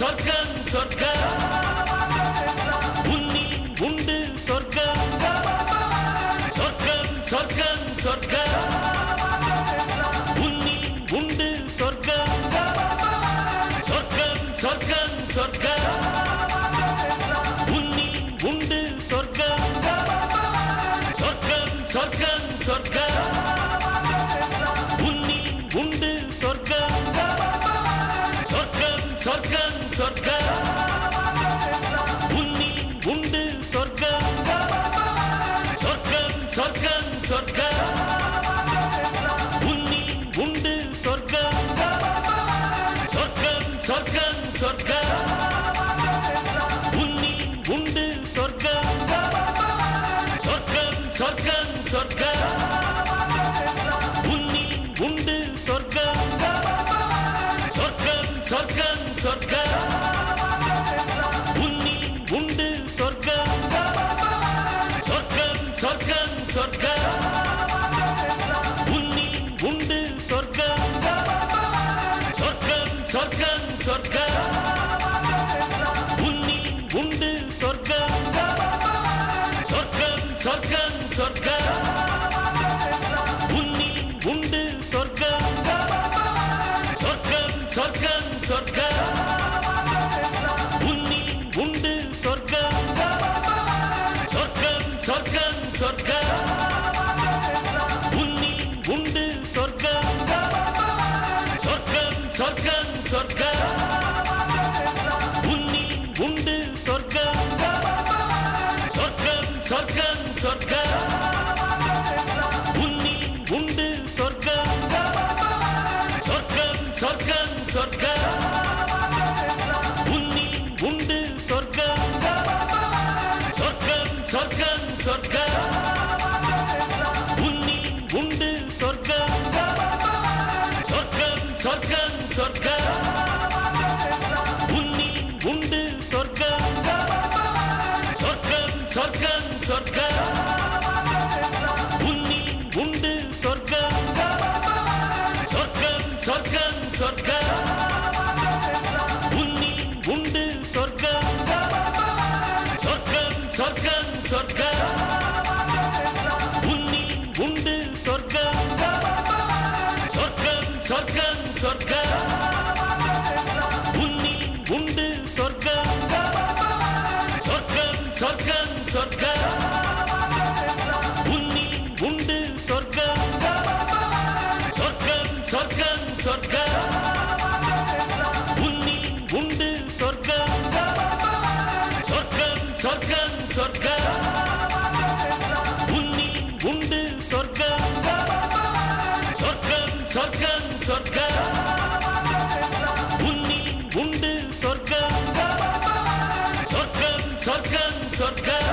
சொர்க்கம் சொர்க்கம். உன்னில் உண்டு சொர்க்கம். சொர்க்கம் சொர்க்கம் சொர்க்கம். உன்னி உண்டு சொர்க்கம். சொர்க்கம் சொர்க்கம் சொர்க்கம். உன்னி உண்டு சொர்க்கம். சொர்க்கம் சொர்க்கம் சொர்க்கம். சொர்க்கம். சொர்க்கம் உண்டு சொர்க்கம். சொர்க்கம் சொர்க்கம் சொர்க்கம். உன்னி உண்டு சொர்க்கம். சொர்க்கம் சொர்க்கம் சொர்க்கம். உன்னி உண்டு சொர்க்கம். சொர்க்கம் சொர்க்கம் சொர்க்கம். உன்னி உண்டு சொர்க்கம். சொர்க்கம் சொர்க்கம் சொர்க்கம். சொர்க்கம். சொர்க்கம் உன்னி உண்டு சொர்க்கம். சொர்க்கம் சொர்க்கம் சொர்க்கம். உன்னி உண்டு சொர்க்கம். சொர்க்கம் சொர்க்கம் சொர்க்கம். சொர்க்கம் சொர்க்கம் உன்னி உண்டு சொர்க்கம் சொர்க்கம் சொர்க்கம் சொர்க்கம் உன்னி உண்டு சொர்க்கம் சொர்க்கம் சொர்க்கம் சொர்க்கம் உன்னி உண்டு சொர்க்கம் சொர்க்கம் சொர்க்கம் சொர்க்கம் உன்னி உண்டு சொர்க்கம் சொர்க்கம் சொர்க்கம். சொர்க்கம் உண்டு சொர்க்கம். சொர்க்கம் சொர்க்கம் சொர்க்கம். உன்னி உண்டு சொர்க்கம். சொர்க்கம் சொர்க்கம் சொர்க்கம். உன்னி உண்டு சொர்க்கம். சொர்க்கம் சொர்க்கம் சொர்க்கம். உன்னி உண்டு சொர்க்கம். சொர்க்கம் சொர்க்கம். சொர்க்கம் உன்னி உண்டு சொர்க்கம் சொர்க்கம் சொர்க்கம் சொர்க்கம் உன்னி உண்டு சொர்க்கம் சொர்க்கம் சொர்க்கம் சொர்க்கம் உன்னி உண்டு சொர்க்கம் சொர்க்கம் சொர்க்கம் சொர்க்கம் உன்னி உண்டு சொர்க்கம் சொர்க்கம் சொர்க்கம் சொர்க்கம் உன்னி உண்டு சொர்க்கம் சொர்க்கம் சொர்க்கம் சொர்க்கம் உன்னி உண்டு சொர்க்கம் சொர்க்கம் சொர்க்கம் சொர்க்கம்